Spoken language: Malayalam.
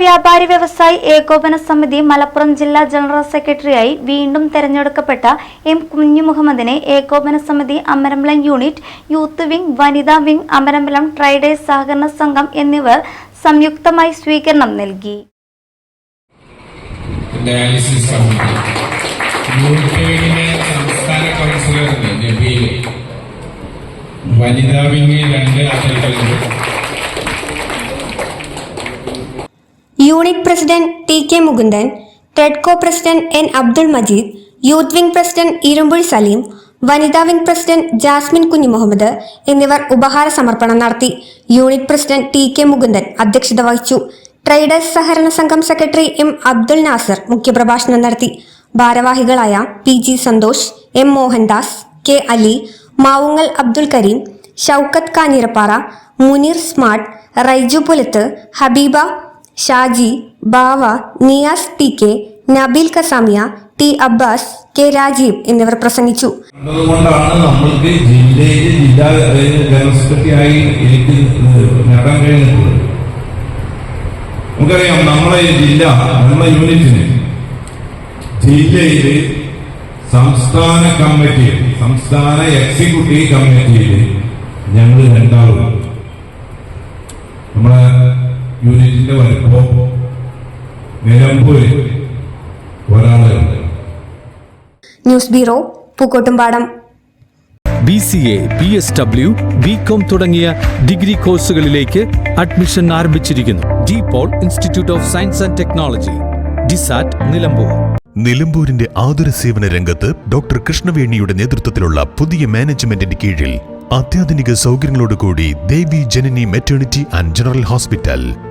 വ്യാപാരി വ്യവസായി ഏകോപന സമിതി മലപ്പുറം ജില്ലാ ജനറൽ സെക്രട്ടറിയായി വീണ്ടും തെരഞ്ഞെടുക്കപ്പെട്ട എം കുഞ്ഞുമുഹമ്മദിനെ ഏകോപന സമിതി അമരമ്പലം യൂണിറ്റ് യൂത്ത് വിംഗ് വനിതാ വിംഗ് അമരമ്പലം ട്രൈഡേഴ്സ് സഹകരണ സംഘം എന്നിവർ സംയുക്തമായി സ്വീകരണം നൽകി. വനിതാ വിംഗ് രണ്ട് unit president T K Mukundan Tredco president N Abdul Majeed youth wing president Irumpuzhi Saleem വനിതാ വിംഗ് പ്രസിഡന്റ് ജാസ്മിൻ കുഞ്ഞു മുഹമ്മദ് എന്നിവർ ഉപഹാര സമർപ്പണം നടത്തി. Unit president T K Mukundan അധ്യക്ഷത വഹിച്ചു. ട്രേഡേഴ്സ് സഹകരണ സംഘം സെക്രട്ടറി എം അബ്ദുൾ നാസർ മുഖ്യപ്രഭാഷണം നടത്തി. ഭാരവാഹികളായ P G Santhosh M Mohandas K Ali Mavungal Abdul Kareem Shoukath Kanjirappara Muneer smart Raiju Pulath Habeeba Shaji Bava Niyas T K Nabeel Kasamiya T Abbas K Rajeev എന്നിവർ പ്രസംഗിച്ചു. നമ്മൾക്ക് നമുക്കറിയാം നമ്മളെ ജില്ല നമ്മളെ യൂണിറ്റിന് ജില്ലയിൽ സംസ്ഥാന കമ്മിറ്റി സംസ്ഥാന എക്സിക്യൂട്ടീവ് കമ്മിറ്റിയിൽ ഞങ്ങൾ രണ്ടാളും നമ്മളെ യൂണിറ്റിന്റെ വലിപ്പം നിലമ്പൂര് ഒരാളുണ്ട് news bureau Pookkottumpadam. B C A B S W B com തുടങ്ങിയ ഡിഗ്രി കോഴ്സുകളിലേക്ക് അഡ്മിഷൻ ആരംഭിച്ചിരിക്കുന്നു. De Paul institute of science and technology DISAT Nilambur. നിലമ്പൂരിന്റെ ആതുര സേവന രംഗത്ത് ഡോക്ടർ കൃഷ്ണവേണിയുടെ നേതൃത്വത്തിലുള്ള പുതിയ മാനേജ്മെന്റിന്റെ കീഴിൽ അത്യാധുനിക സൗകര്യങ്ങളോടുകൂടി Devi Janani maternity and general hospital